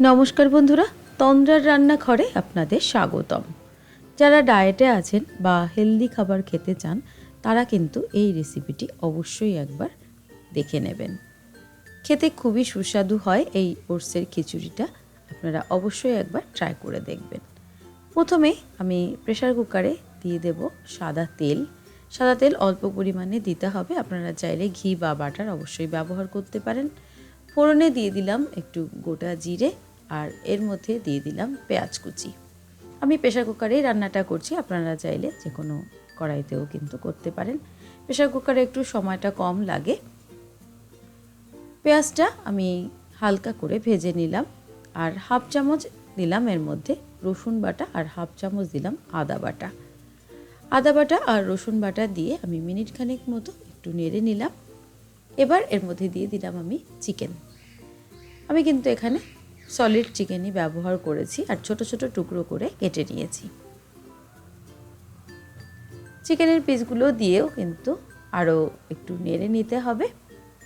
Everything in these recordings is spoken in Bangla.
নমস্কার বন্ধুরা, তন্দ্রার রান্নাঘরে আপনাদের স্বাগতম। যারা ডায়েটে আছেন বা হেলদি খাবার খেতে চান, তারা কিন্তু এই রেসিপিটি অবশ্যই একবার দেখে নেবেন। খেতে খুবই সুস্বাদু হয় এই ওটসের খিচুড়িটা, আপনারা অবশ্যই একবার ট্রাই করে দেখবেন। প্রথমে আমি প্রেশার কুকারে দিয়ে দেব সাদা তেল। সাদা তেল অল্প পরিমাণে দিতে হবে, আপনারা চাইলে ঘি বা বাটার অবশ্যই ব্যবহার করতে পারেন। ফোড়নে দিয়ে দিলাম একটু গোটা জিরে আর এর মধ্যে দিয়ে দিলাম পেঁয়াজ কুচি। আমি প্রেশার কুকারেই রান্নাটা করছি, আপনারা চাইলে যে কোনো কড়াইতেও কিন্তু করতে পারেন। প্রেশার কুকারে একটু সময়টা কম লাগে। পেঁয়াজটা আমি হালকা করে ভেজে নিলাম আর হাফ চামচ দিলাম এর মধ্যে রসুন বাটা আর হাফ চামচ দিলাম আদা বাটা। আদা বাটা আর রসুন বাটা দিয়ে আমি মিনিট খানেক মতো একটু নেড়ে নিলাম। এবার এর মধ্যে দিয়ে দিলাম আমি চিকেন। আমি কিন্তু এখানে সলিড চিকেনই ব্যবহার করেছি আর ছোট ছোট টুকরো করে কেটে নিয়েছি। চিকেনের পিসগুলো দিয়েও কিন্তু আরও একটু নেড়ে নিতে হবে।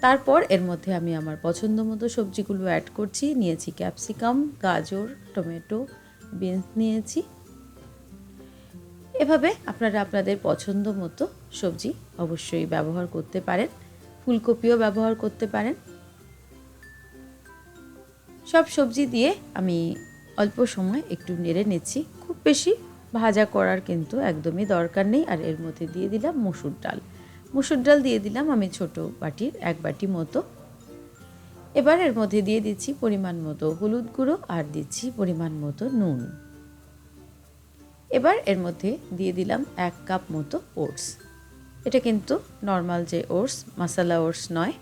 তারপর এর মধ্যে আমি আমার পছন্দ মতো সবজিগুলো অ্যাড করছি। নিয়েছি ক্যাপসিকাম গাজর টমেটো বিনস নিয়েছি। এভাবে আপনারা আপনাদের পছন্দ মতো সবজি অবশ্যই ব্যবহার করতে পারেন। ফুলকপিও ব্যবহার করতে পারেন। সব সবজি দিয়ে আমি অল্প সময় একটু নেড়ে নিচ্ছি। খুব বেশি ভাজা করার কিন্তু একদমই দরকার নেই। আর এর মধ্যে দিয়ে দিলাম মসুর ডাল। মসুর ডাল দিয়ে দিলাম আমি ছোট বাটির এক বাটি মতো। এবার এর মধ্যে দিয়ে দিচ্ছি পরিমাণ মতো হলুদ গুঁড়ো আর দিচ্ছি পরিমাণ মতো নুন। এবার এর মধ্যে দিয়ে দিলাম এক কাপ মতো ওটস। এটা কিন্তু নর্মাল যে ওটস মশালা ওটস নয়।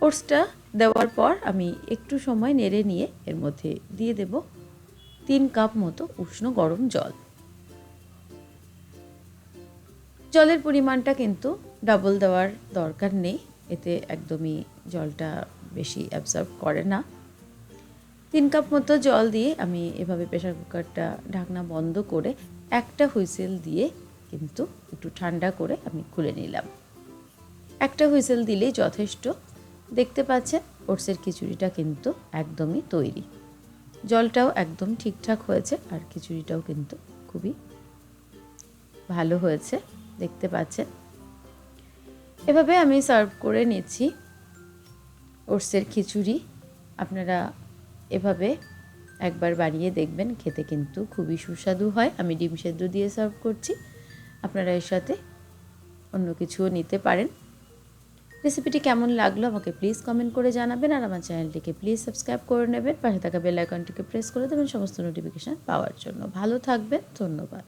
ওটসটা দেওয়ার পর আমি একটু সময় নেড়ে নিয়ে এর মধ্যে দিয়ে দেব তিন কাপ মতো উষ্ণ গরম জল। জলের পরিমাণটা কিন্তু ডাবল দেওয়ার দরকার নেই, এতে একদমই জলটা বেশি অ্যাবজর্ব করে না। তিন কাপ মতো জল দিয়ে আমি এভাবে প্রেশার কুকারটা ঢাকনা বন্ধ করে একটা হুইসেল দিয়ে কিন্তু একটু ঠান্ডা করে আমি খুলে নিলাম। একটা হুইসেল দিলেই যথেষ্ট। দেখতে পাচ্ছেন, ওটসের খিচুড়িটা কিন্তু একদমই তৈরি। জলটাও একদম ঠিকঠাক হয়েছে আর খিচুড়িটাও কিন্তু খুবই ভালো হয়েছে, দেখতে পাচ্ছেন। এভাবে আমি সার্ভ করে নিচ্ছি ওটসের খিচুড়ি। আপনারা এভাবে একবার বানিয়ে দেখবেন, খেতে কিন্তু খুবই সুস্বাদু হয়। আমি ডিম সেদ্ধ দিয়ে সার্ভ করছি। আপনারা এর সাথে অন্য কিছুও নিতে পারেন। রেসিপিটি কেমন লাগল আমাকে প্লিজ কমেন্ট করে জানাবেন আর আমার চ্যানেলটিকে প্লিজ সাবস্ক্রাইব করে নেবেন। পাশে থাকা বেল আইকনটিকে প্রেস করে দেবেন সমস্ত নোটিফিকেশান পাওয়ার জন্য। ভালো থাকবেন, ধন্যবাদ।